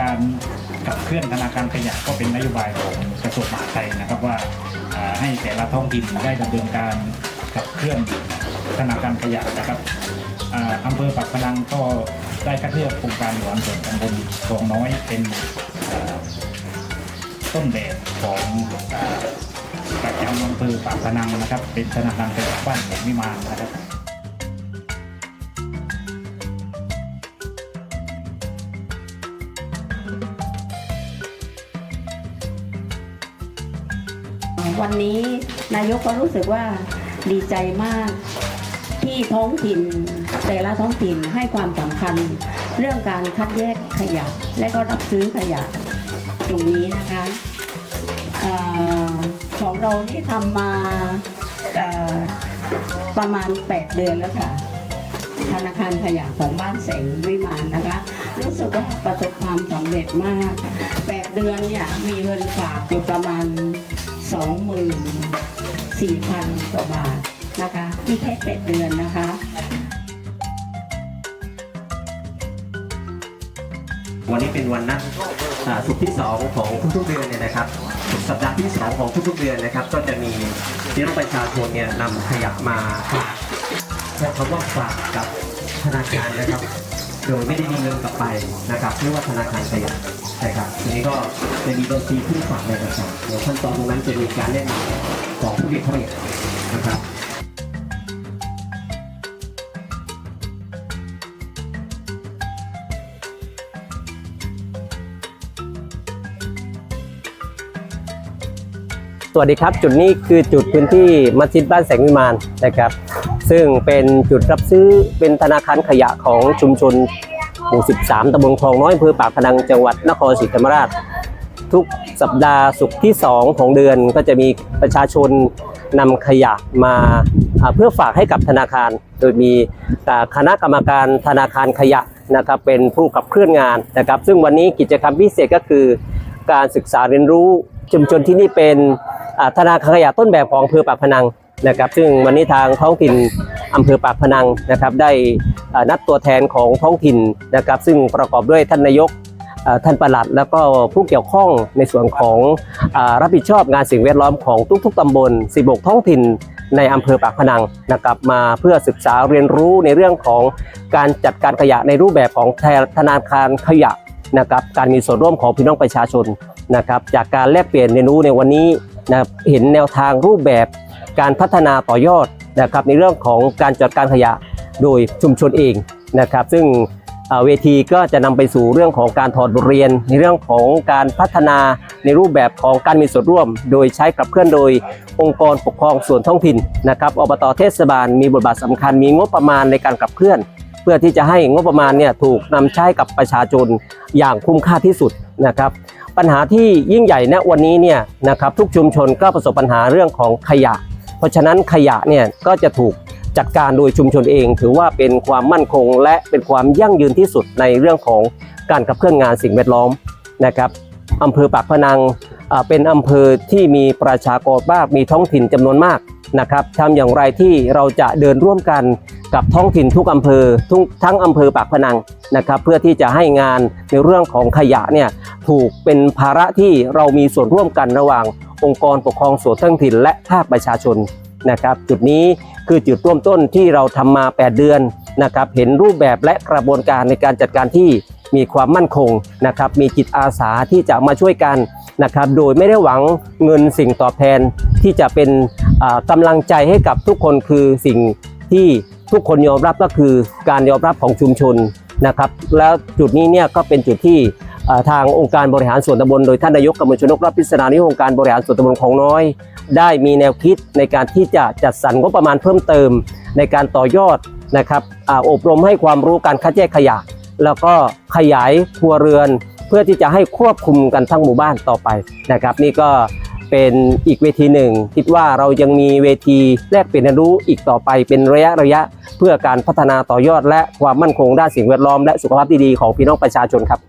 การขับเคลื่อนธนาคารขยะก็เป็นนโยบายของกระทรวงมหาดไทยนะครับว่าให้แต่ละท้องถิ่นได้ดำเนินการขับเคลื่อนธนาคารขยะนะครับอ่าอำเภอปากพนังก็ได้คัดเลือกโครงการหลวงส่วนตำบลคลองน้อยเป็นต้นแบบของอ่าประจำอำเภอปากพนังนะครับ เป็นธนาคารขยะบ้านแห่งวิมานนะครับ วันนี้นายกก็รู้สึกว่าดีใจมาก ที่ท้องถิ่นแต่ละท้องถิ่นให้ความสำคัญ เรื่องการคัดแยกขยะ และก็รับซื้อขยะตรงนี้นะคะอของเราที่ทำมาประมาณ 8 เดือนแล้วค่ะธนาคารขยะของบ้านแสงวิมานนะคะ รู้สึกว่าประสบความสำเร็จมาก 8 เดือนเนี่ยมีเงินฝากอยู่ประมาณ 24,000 กว่าบาทนะคะที่แค่8เดือนนะคะวันนี้เป็นวันนัดอ่าศุกร์ที่ 2 ของทุกๆเดือนเนี่ยนะครับ สัปดาห์ที่ 2 ของทุกๆเดือนนะครับ ก็จะมีพี่น้องประชาชนเนี่ยนำขยะมาฝากใช้คำว่าฝากกับธนาคารนะครับ โดยไม่ได้มีเงินกลับไปนะครับเรียกว่าธนาคารขยะใช่ครับทีนี้ก็จะมีบัญชีผู้ฝากในประจำเดี๋ยวขั้นตอนตรงนั้นจะมีการแนะนำของผู้บริโภคนะครับสวัสดีครับ จุดนี้คือจุดพื้นที่มัสยิดบ้านแสงวิมานนะครับ ซึ่งเป็นจุดรับซื้อเป็นธนาคารขยะของชุมชนหมู่ 13ตำบลคลองน้อยอำเภอปากพนังจังหวัดนครศรีธรรมราช ทุกสัปดาห์ศุกร์ที่ 2 ของเดือนก็จะมีประชาชนนำขยะมาเพื่อฝากให้กับธนาคาร โดยมีคณะกรรมการธนาคารขยะนะครับเป็นผู้ขับเคลื่อนงานนะครับ ซึ่งวันนี้กิจกรรมพิเศษก็คือการศึกษาเรียนรู้ชุมชนที่นี่เป็นธนาคารขยะต้นแบบของอำเภอปากพนัง นะครับ ซึ่งวันนี้ทางท้องถิ่นอำเภอปากพนังนะครับได้นัดตัวแทนของท้องถิ่นนะครับ ซึ่งประกอบด้วยท่านนายกอ่าท่านปลัดแล้วก็ผู้เกี่ยวข้องในส่วนของอรับผิดชอบงานสิ่งแวดล้อมของทุก ๆตำบล 16 ท้องถิ่นในอำเภอปากพนังนะครับมาเพื่อศึกษาเรียนรู้ในเรื่องของการจัดการขยะในรูปแบบของธนาคารขยะนะครับการมีส่วนร่วมของพี่น้องประชาชนนะครับจากการแลกเปลี่ยนเรียนรู้ในวันนี้นะเห็นแนวทางรูปแบบ การพัฒนาต่อยอดนะครับในเรื่องของการจัดการขยะโดยชุมชนเองนะครับซึ่งเวทีก็จะนำไปสู่เรื่องของการถอดบทเรียน ในเรื่องของการพัฒนาในรูปแบบของการมีส่วนร่วม โดยใช้กับเคลื่อนโดยองค์กรปกครองส่วนท้องถิ่นนะครับอบตเทศบาลมีบทบาทสำคัญมีงบประมาณในการขับเคลื่อน เพื่อที่จะให้งบประมาณเนี่ยถูกนำใช้กับประชาชนอย่างคุ้มค่าที่สุดนะครับปัญหาที่ยิ่งใหญ่ณวันนี้เนี่ยนะครับทุกชุมชนก็ประสบปัญหาเรื่องของขยะ เพราะฉะนั้นขยะเนี่ยก็จะถูกจัดการโดยชุมชนเอง ถือว่าเป็นความมั่นคง และเป็นความยั่งยืนที่สุดในเรื่องของการขับเคลื่อนงานสิ่งแวดล้อมนะครับอำเภอปากพนังเป็นอำเภอที่มีประชากรมากมีท้องถิ่นจำนวนมากนะครับทำอย่างไรที่เราจะเดินร่วมกันกับท้องถิ่นทุกอำเภอทุกทั้งอำเภอปากพนังนะครับ เพื่อที่จะให้งานในเรื่องของขยะเนี่ยถูกเป็นภาระที่เรามีส่วนร่วมกันระหว่าง องค์กรปกครองส่วนท้องถิ่นและภาคประชาชนนะครับ จุดนี้คือจุดร่วมต้นที่เราทำมา 8 เดือนนะครับ เห็นรูปแบบและกระบวนการในการจัดการที่มีความมั่นคงนะครับ มีจิตอาสาที่จะมาช่วยกันนะครับ โดยไม่ได้หวังเงินสิ่งตอบแทนที่จะเป็นอ่ากำลังใจให้กับทุกคนคือสิ่งที่ทุกคนยอมรับก็คือการยอมรับของชุมชนนะครับ แล้วจุดนี้เนี่ยก็เป็นจุดที่ ทางองค์การบริหารส่วนตำบลโดยท่านนายกกำมลชนกรับพิศนานิองค์การบริหารส่วนตำบลของน้อย ได้มีแนวคิดในการที่จะจัดสรรงบประมาณเพิ่มเติม ในการต่อยอดนะครับออบรมให้ความรู้การคัดแยกขยะ แล้วก็ขยายครัวเรือน เพื่อที่จะให้ควบคุมกันทั้งหมู่บ้านต่อไปนะครับ นี่ก็เป็นอีกเวทีหนึ่ง คิดว่าเรายังมีเวทีแลกเปลี่ยนรียนรู้อีกต่อไปเป็นระยะระยะ เพื่อการพัฒนาต่อยอดและความมั่นคงด้านสิ่งแวดล้อมและสุขภาพที่ดีของพี่น้องประชาชนครับ